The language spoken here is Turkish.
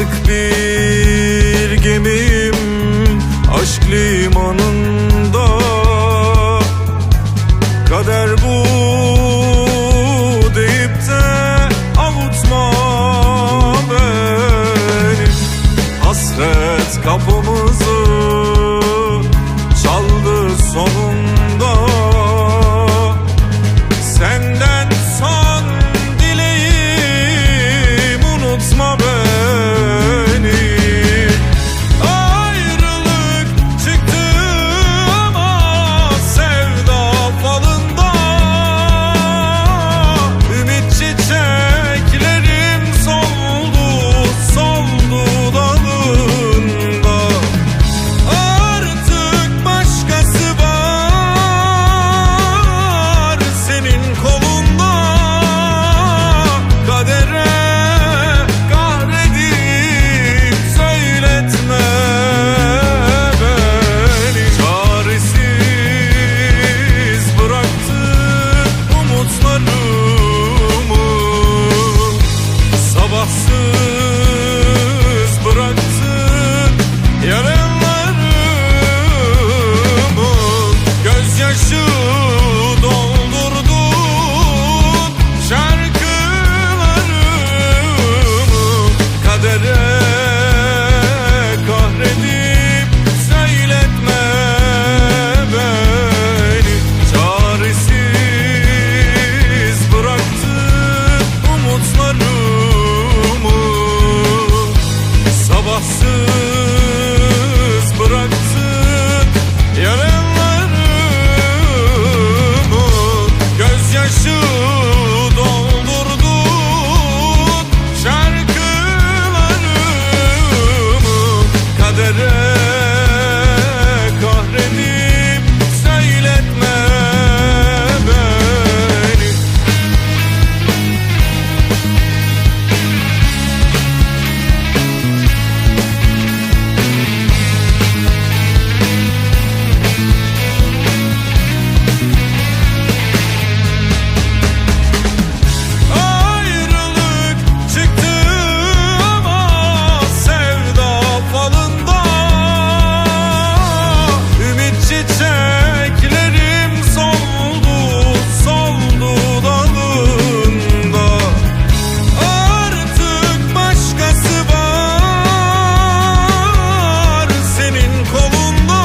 artık bir gemim Aşk limanı. soon. boom.